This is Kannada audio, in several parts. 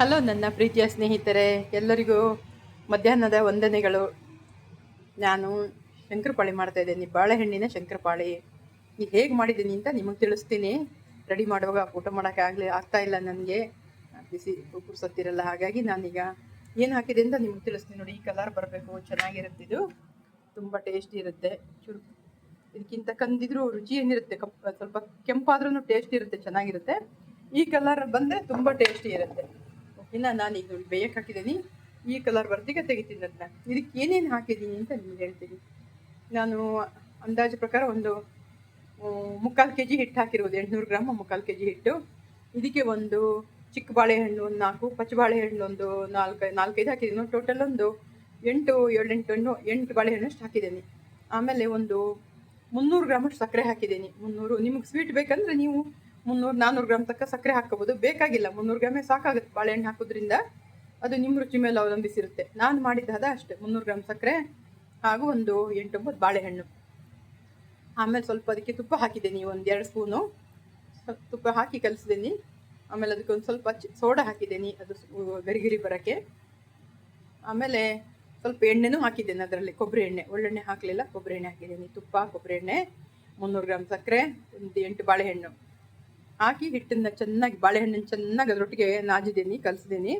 ಹಲೋ ನನ್ನ ಪ್ರೀತಿಯ ಸ್ನೇಹಿತರೆ, ಎಲ್ಲರಿಗೂ ಮಧ್ಯಾಹ್ನದ ವಂದನೆಗಳು. ನಾನು ಶಂಕರಪಾಳಿ ಮಾಡ್ತಾ ಇದ್ದೀನಿ. ಬಾಳೆಹಣ್ಣಿನ ಶಂಕರಪಾಳಿ. ಈಗ ಹೇಗೆ ಮಾಡಿದ್ದೀನಿ ಅಂತ ನಿಮಗೆ ತಿಳಿಸ್ತೀನಿ. ರೆಡಿ ಮಾಡುವಾಗ ಊಟ ಮಾಡೋಕೆ ಆಗಲಿ ಆಗ್ತಾ ಇಲ್ಲ ನನಗೆ. ಬಿಸಿ ಕುರ್ಸತ್ತಿರಲ್ಲ ಹಾಗಾಗಿ ನಾನೀಗ ಏನು ಹಾಕಿದೆ ಅಂತ ನಿಮಗೆ ತಿಳಿಸ್ತೀನಿ ನೋಡಿ. ಈ ಕಲರ್ ಬರಬೇಕು, ಚೆನ್ನಾಗಿರುತ್ತೆ ಇದು. ತುಂಬ ಟೇಸ್ಟಿ ಇರುತ್ತೆ. ಚುರು ಇದಕ್ಕಿಂತ ಕಂದಿದ್ರು ರುಚಿ ಏನಿರುತ್ತೆ? ಕಪ್ ಸ್ವಲ್ಪ ಕೆಂಪಾದ್ರೂ ಟೇಸ್ಟ್ ಇರುತ್ತೆ, ಚೆನ್ನಾಗಿರುತ್ತೆ. ಈ ಕಲರ್ ಬಂದರೆ ತುಂಬ ಟೇಸ್ಟಿ ಇರುತ್ತೆ. ಓಕೆನಾ ನಾನು ಇದು ಬೇಯಕ್ಕೆ ಹಾಕಿದ್ದೀನಿ. ಈ ಕಲರ್ ಬರ್ದಿಗೆ ತೆಗಿತೀನಿ ಅದನ್ನ ಇದಕ್ಕೆ ಏನೇನು ಹಾಕಿದ್ದೀನಿ ಅಂತ ನಿಮಗೆ ಹೇಳ್ತೀನಿ. ನಾನು ಅಂದಾಜು ಪ್ರಕಾರ ಒಂದು ಮುಕ್ಕಾಲು ಕೆ ಜಿ ಹಿಟ್ಟು ಹಾಕಿರೋದು. ಎಂಟುನೂರು ಗ್ರಾಮ್ ಮುಕ್ಕಾಲು ಕೆ ಜಿ ಹಿಟ್ಟು. ಇದಕ್ಕೆ ಒಂದು ಚಿಕ್ಕ ಬಾಳೆಹಣ್ಣು ಒಂದು ನಾಲ್ಕು, ಪಚ್ಚ ಬಾಳೆಹಣ್ಣು ಒಂದು ನಾಲ್ಕು, ನಾಲ್ಕೈದು ಹಾಕಿದ್ದೀನಿ. ಟೋಟಲ್ ಒಂದು ಎಂಟು, ಏಳೆಂಟು ಹಣ್ಣು, ಎಂಟು ಬಾಳೆಹಣ್ಣು ಅಷ್ಟು ಹಾಕಿದ್ದೀನಿ. ಆಮೇಲೆ ಒಂದು ಮುನ್ನೂರು ಗ್ರಾಮಷ್ಟು ಸಕ್ಕರೆ ಹಾಕಿದ್ದೀನಿ. ಮುನ್ನೂರು, ನಿಮಗೆ ಸ್ವೀಟ್ ಬೇಕಂದರೆ ನೀವು ಮುನ್ನೂರು ನಾನ್ನೂರು ಗ್ರಾಮ್ ತಕ್ಕ ಸಕ್ಕರೆ ಹಾಕೋಬೋದು ಬೇಕಾಗಿಲ್ಲ. ಮುನ್ನೂರು ಗ್ರಾಮೇ ಸಾಕಾಗುತ್ತೆ ಬಾಳೆಹಣ್ಣು ಹಾಕೋದ್ರಿಂದ. ಅದು ನಿಮ್ಮ ರುಚಿ ಮೇಲೆ ಅವಲಂಬಿಸಿರುತ್ತೆ. ನಾನು ಮಾಡಿದ್ದಾದ ಅಷ್ಟೇ. ಮುನ್ನೂರು ಗ್ರಾಮ್ ಸಕ್ಕರೆ ಹಾಗೂ ಒಂದು ಎಂಟೊಂಬತ್ತು ಬಾಳೆಹಣ್ಣು ಆಮೇಲೆ ಸ್ವಲ್ಪ ಅದಕ್ಕೆ ತುಪ್ಪ ಹಾಕಿದ್ದೀನಿ ಒಂದು ಎರಡು ಸ್ಪೂನು. ತುಪ್ಪ ಹಾಕಿ ಕಲಿಸಿದ್ದೀನಿ ಆಮೇಲೆ ಅದಕ್ಕೆ ಒಂದು ಸ್ವಲ್ಪ ಸೋಡಾ ಹಾಕಿದ್ದೀನಿ ಅದು ಗರಿಗಿರಿ ಬರೋಕ್ಕೆ. ಆಮೇಲೆ ಸ್ವಲ್ಪ ಎಣ್ಣೆನೂ ಹಾಕಿದ್ದೇನೆ ಅದರಲ್ಲಿ. ಕೊಬ್ಬರಿ ಎಣ್ಣೆ. ಒಳ್ಳೆಣ್ಣೆ ಹಾಕಲಿಲ್ಲ. ಕೊಬ್ಬರಿ ಎಣ್ಣೆ ಹಾಕಿದ್ದೀನಿ. ತುಪ್ಪ ಕೊಬ್ಬರಿ ಎಣ್ಣೆ, ಮುನ್ನೂರು ಗ್ರಾಮ್ ಸಕ್ಕರೆ, ಒಂದು ಎಂಟು ಬಾಳೆಹಣ್ಣು ಹಾಕಿ ಹಿಟ್ಟನ್ನು ಚೆನ್ನಾಗಿ ಬಾಳೆಹಣ್ಣನ್ನು ಚೆನ್ನಾಗಿ ಅದರೊಟ್ಟಿಗೆ ನಾಜಿದ್ದೀನಿ ಕಲಸಿದ್ದೀನಿ.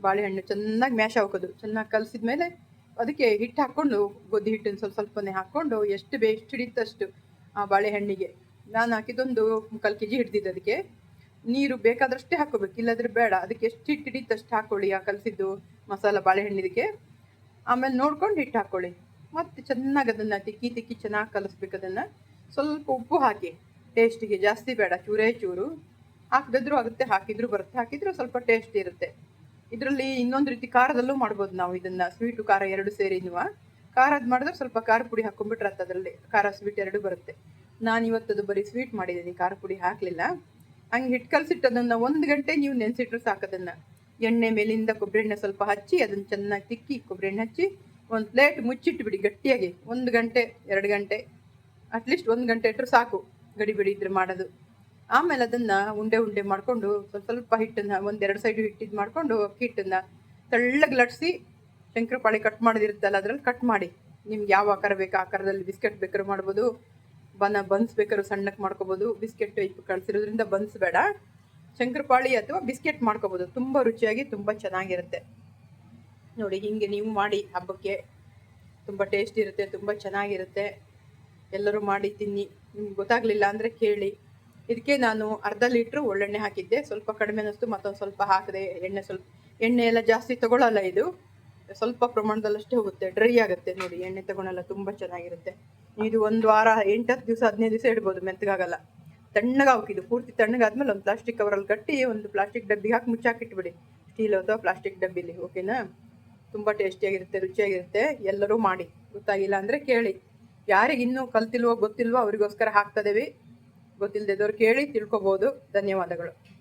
ಬಾಳೆಹಣ್ಣು ಚೆನ್ನಾಗಿ ಮ್ಯಾಶ್ ಹಾಕೋದು ಚೆನ್ನಾಗಿ ಕಲಸಿದ ಮೇಲೆ ಅದಕ್ಕೆ ಹಿಟ್ಟು ಹಾಕ್ಕೊಂಡು, ಗೋಧಿ ಹಿಟ್ಟನ್ನು ಸ್ವಲ್ಪ ಸ್ವಲ್ಪನೇ ಹಾಕ್ಕೊಂಡು ಎಷ್ಟು ಬೇ, ಎಷ್ಟು ಹಿಡಿತಷ್ಟು ಆ ಬಾಳೆಹಣ್ಣಿಗೆ. ನಾನು ಹಾಕಿದ್ದೊಂದು ಮುಕ್ಕಾಲು ಕೆ ಜಿ ಹಿಡ್ದಿದ್ದು ಅದಕ್ಕೆ. ನೀರು ಬೇಕಾದಷ್ಟೇ ಹಾಕೋಬೇಕು ಇಲ್ಲಾಂದರೆ ಬೇಡ. ಅದಕ್ಕೆ ಎಷ್ಟು ಹಿಟ್ಟು ಹಿಡಿತಷ್ಟು ಹಾಕ್ಕೊಳ್ಳಿ ಆ ಕಲಸಿದ್ದು ಮಸಾಲ ಬಾಳೆಹಣ್ಣಿದಕ್ಕೆ ಆಮೇಲೆ ನೋಡ್ಕೊಂಡು ಹಿಟ್ಟು ಹಾಕ್ಕೊಳ್ಳಿ. ಮತ್ತು ಚೆನ್ನಾಗಿ ಅದನ್ನು ತಿಕ್ಕಿ ತಿಕ್ಕಿ ಚೆನ್ನಾಗಿ ಕಲಿಸ್ಬೇಕು ಅದನ್ನು. ಸ್ವಲ್ಪ ಉಪ್ಪು ಹಾಕಿ. ಟೇಸ್ಟಿಗೆ ಜಾಸ್ತಿ ಬೇಡ, ಚೂರೇ ಚೂರು. ಹಾಕದಿದ್ರು ಆಗುತ್ತೆ, ಹಾಕಿದ್ರು ಬರುತ್ತೆ. ಹಾಕಿದ್ರು ಸ್ವಲ್ಪ ಟೇಸ್ಟ್ ಇರುತ್ತೆ. ಇದರಲ್ಲಿ ಇನ್ನೊಂದು ರೀತಿ ಖಾರದಲ್ಲೂ ಮಾಡ್ಬೋದು ನಾವು ಇದನ್ನ. ಸ್ವೀಟು ಖಾರ ಎರಡು ಸೇರಿನುವ ಖಾರದ್ ಮಾಡಿದ್ರೆ ಸ್ವಲ್ಪ ಖಾರ ಪುಡಿ ಹಾಕೊಂಡ್ಬಿಟ್ರೆ ಅದರಲ್ಲಿ. ಖಾರ ಸ್ವೀಟ್ ಎರಡು ಬರುತ್ತೆ. ನಾನು ಇವತ್ತದು ಬರೀ ಸ್ವೀಟ್ ಮಾಡಿದ್ದೀನಿ, ಖಾರ ಪುಡಿ ಹಾಕಲಿಲ್ಲ. ಹಂಗೆ ಹಿಟ್ಟು ಕಲಸಿಟ್ಟು ಅದನ್ನು ಒಂದು ಗಂಟೆ ನೀವು ನೆನೆಸಿಟ್ರೆ ಸಾಕದನ್ನು ಎಣ್ಣೆ ಮೇಲಿಂದ ಕೊಬ್ಬರಿ ಎಣ್ಣೆ ಸ್ವಲ್ಪ ಹಚ್ಚಿ, ಅದನ್ನು ಚೆನ್ನಾಗಿ ತಿಕ್ಕಿ ಕೊಬ್ಬರಿ ಎಣ್ಣೆ ಹಚ್ಚಿ ಒಂದು ಪ್ಲೇಟ್ ಮುಚ್ಚಿಟ್ಬಿಡಿ ಗಟ್ಟಿಯಾಗಿ. ಒಂದು ಗಂಟೆ, ಎರಡು ಗಂಟೆ ಅಟ್ಲೀಸ್ಟ್ ಒಂದು ಗಂಟೆ ಇಟ್ಟರು ಸಾಕು. ಗಡಿ ಬಿಡಿ ಇದ್ರೆ ಮಾಡೋದು. ಆಮೇಲೆ ಅದನ್ನ ಉಂಡೆ ಉಂಡೆ ಮಾಡಿಕೊಂಡು ಸ್ವಲ್ಪ ಸ್ವಲ್ಪ ಹಿಟ್ಟನ್ನು ಒಂದೆರಡು ಸೈಡು ಹಿಟ್ಟಿದ್ ಮಾಡಿಕೊಂಡು ಅಕ್ಕಿ ಹಿಟ್ಟನ್ನು ತೆಳ್ಳಗೆ ಲಟ್ಸಿ ಶಂಕರಪಾಳಿ ಕಟ್ ಮಾಡೋದಿರುತ್ತಲ್ಲ ಅದರಲ್ಲಿ ಕಟ್ ಮಾಡಿ. ನಿಮ್ಗೆ ಯಾವ ಆಕಾರ ಬೇಕು ಆಕಾರದಲ್ಲಿ ಬಿಸ್ಕೆಟ್ ಬೇಕಾದ್ರೂ ಮಾಡ್ಬೋದು. ಬನ ಬನ್ಸ್ ಬೇಕಾದ್ರೂ ಸಣ್ಣಕ್ಕೆ ಮಾಡ್ಕೋಬೋದು. ಬಿಸ್ಕೆಟ್ ಟೈಪ್ ಕಳಿಸಿರೋದ್ರಿಂದ ಬನ್ಸ್ಬೇಡ ಶಂಕರಪಾಳಿ ಅಥವಾ ಬಿಸ್ಕೆಟ್ ಮಾಡ್ಕೋಬೋದು. ತುಂಬ ರುಚಿಯಾಗಿ ತುಂಬ ಚೆನ್ನಾಗಿರುತ್ತೆ. ನೋಡಿ, ಹೀಗೆ ನೀವು ಮಾಡಿ ಹಬ್ಬಕ್ಕೆ ತುಂಬ ಟೇಸ್ಟ್ ಇರುತ್ತೆ, ತುಂಬ ಚೆನ್ನಾಗಿರುತ್ತೆ. ಎಲ್ಲರೂ ಮಾಡಿ ತಿನ್ನಿ. ನಿಮ್ಗೆ ಗೊತ್ತಾಗಲಿಲ್ಲ ಅಂದರೆ ಕೇಳಿ. ಇದಕ್ಕೆ ನಾನು ಅರ್ಧ ಲೀಟ್ರ್ ಒಳ್ಳೆಣ್ಣೆ ಹಾಕಿದ್ದೆ. ಸ್ವಲ್ಪ ಕಡಿಮೆ ಅನ್ನಿಸ್ತು, ಮತ್ತೊಂದು ಸ್ವಲ್ಪ ಹಾಕಿದೆ. ಎಣ್ಣೆ ಸ್ವಲ್ಪ, ಎಣ್ಣೆ ಎಲ್ಲ ಜಾಸ್ತಿ ತಗೊಳ್ಳಲ್ಲ ಇದು. ಸ್ವಲ್ಪ ಪ್ರಮಾಣದಲ್ಲಷ್ಟೇ ಹೋಗುತ್ತೆ. ಡ್ರೈ ಆಗುತ್ತೆ ನೋಡಿ, ಎಣ್ಣೆ ತಗೊಳಲ್ಲ, ತುಂಬ ಚೆನ್ನಾಗಿರುತ್ತೆ. ಇದು ಒಂದು ವಾರ, ಎಂಟತ್ತು ದಿವಸ, ಹದಿನೈದು ದಿವಸ ಇಡ್ಬೋದು, ಮೆತ್ತಗಾಗಲ್ಲ. ತಣ್ಣಗೆ ಹಾಕಿದ್ದು ಪೂರ್ತಿ ತಣ್ಣಗಾದ್ಮೇಲೆ ಒಂದು ಪ್ಲಾಸ್ಟಿಕ್ ಕವರಲ್ಲಿ ಕಟ್ಟಿ ಒಂದು ಪ್ಲಾಸ್ಟಿಕ್ ಡಬ್ಬಿಗೆ ಹಾಕಿ ಮುಚ್ಚಾಕಿಟ್ಬಿಡಿ. ಸ್ಟೀಲ್ ಅಥವಾ ಪ್ಲಾಸ್ಟಿಕ್ ಡಬ್ಬಿಲಿ, ಓಕೆನಾ? ತುಂಬ ಟೇಸ್ಟಿಯಾಗಿರುತ್ತೆ, ರುಚಿಯಾಗಿರುತ್ತೆ. ಎಲ್ಲರೂ ಮಾಡಿ. ಗೊತ್ತಾಗಿಲ್ಲ ಅಂದರೆ ಕೇಳಿ. ಯಾರಿಗೆ ಇನ್ನೂ ಕಲ್ತಿಲ್ವೋ ಗೊತ್ತಿಲ್ವೋ ಅವರಿಗೋಸ್ಕರ ಹಾಕ್ತದೇವಿ ಇದ್ದವ್ರು ಕೇಳಿ ತಿಳ್ಕೊಬೋದು. ಧನ್ಯವಾದಗಳು.